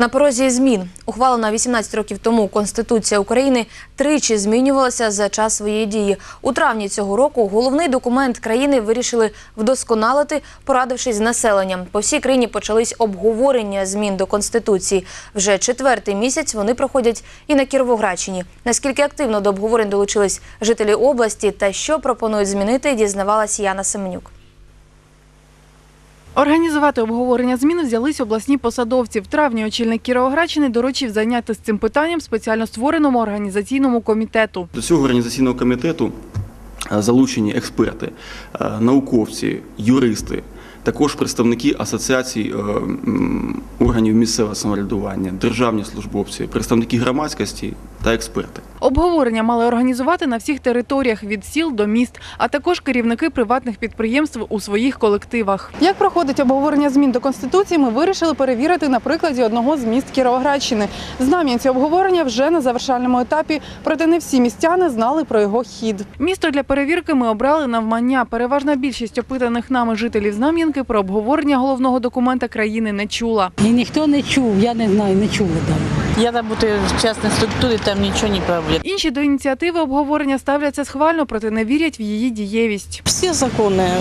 На порозі змін ухвалена 18 років тому Конституція України тричі змінювалася за час своєї дії. У травні цього року головний документ країни вирішили вдосконалити, порадившись з населенням. По всій країні почались обговорення змін до конституції. Вже четвертий місяць вони проходять і на Кіровоградщині. Наскільки активно до обговорень долучились жителі області та що пропонують змінити, дізнавалась Яна Семенюк. Організувати обговорення змін взялись обласні посадовці. В травні очільник Кіровоградщини доручив зайнятися цим питанням спеціально створеному організаційному комітету. До цього організаційного комітету е, залучені експерти, е, науковці, юристи, також представники асоціацій е, органів місцевого самоврядування, державні службовці, представники громадськості та експерти. Обговорення мали організувати на всіх територіях від сіл до міст, а також керівники приватних підприємств у своїх колективах. Як проходить обговорення змін до конституції, ми вирішили перевірити на прикладі одного з міст Кіровоградщини. Знам'янці обговорення вже на завершальному етапі, проте не всі містяни знали про його хід. Місто для перевірки ми обрали навмання. Переважна більшість опитаних нами жителів Знам'янки про обговорення головного документа країни не чула. І ніхто не чув, я не знаю, не чули там. Я работаю в частной структуре, там ничего не проводят. Інші до ініціативи обговорення ставляться схвально, проте не вірять в її дієвість. Всі закони е,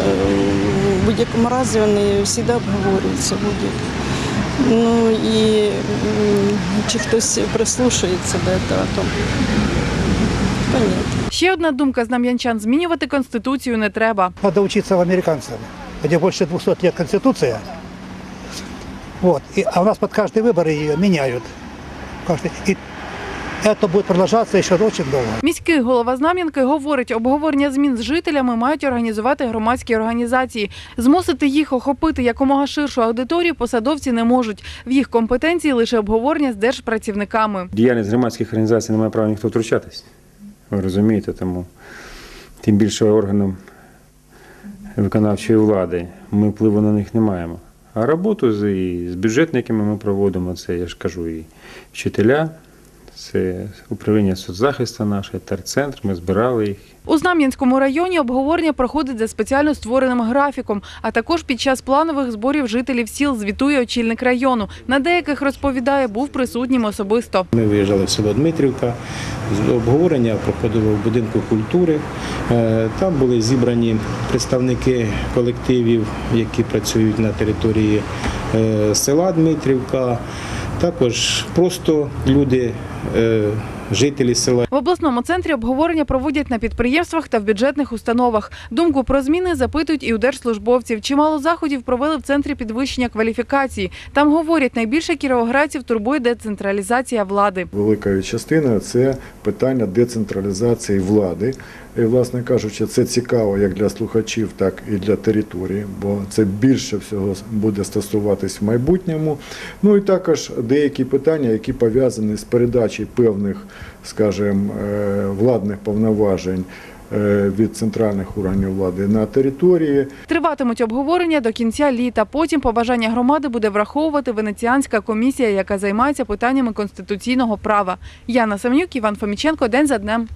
в будь-якому разі вони завжди обговорюються будь Ну і м, чи хтось прислушається до цього, то понятно. Ще одна думка знам'янчан – змінювати конституцію не треба. Надо учиться в американцам, где больше 200 лет Конституция. Вот. И, а у нас под каждые выборы ее меняют. Каждый. И это будет продолжаться еще очень долго. Міський голова Знам'янки говорить, обговорення змін з жителями мають організувати громадські організації. Змусити їх охопити якомога ширшу аудиторію посадовці не можуть. В їх компетенції лише обговорення з держпрацівниками. діяльність громадських організацій не має права ніхто втручатись. Ви розумієте, тому тим більше органам виконавчої влади ми впливу на них не маємо. А роботу з, і з бюджетниками ми проводимо, це я ж кажу, і вчителя, це управління соцзахисту наше, терцентр, ми збирали їх. У Знам'янському районі обговорення проходить за спеціально створеним графіком, а також під час планових зборів жителів сіл звітує очільник району. На деяких розповідає, був присутнім особисто. Ми виїжджали в село Дмитрівка. З- Обговорення проходило в будинку культури. Е, Там були зібрані представники колективів, які працюють на території е, села Дмитрівка. Також просто люди, е, жителі села. В обласному центрі обговорення проводять на підприємствах та в бюджетних установах. Думку про зміни запитують і у держслужбовців. Чимало заходів провели в центрі підвищення кваліфікації. Там говорять, найбільше кіровоградців турбує децентралізація влади. Великою частиною це питання децентралізації влади. І, власне кажучи, це цікаво як для слухачів, так і для території, бо це більше всього буде стосуватись в майбутньому. Ну і також деякі питання, які пов'язані з передачею певних, скажімо, е, владних повноважень е, від центральних органів влади на території. Триватимуть обговорення до кінця літа. Потім побажання громади буде враховувати венеціанська комісія, яка займається питаннями конституційного права. Яна Самнюк, Іван Фоміченко. День за днем.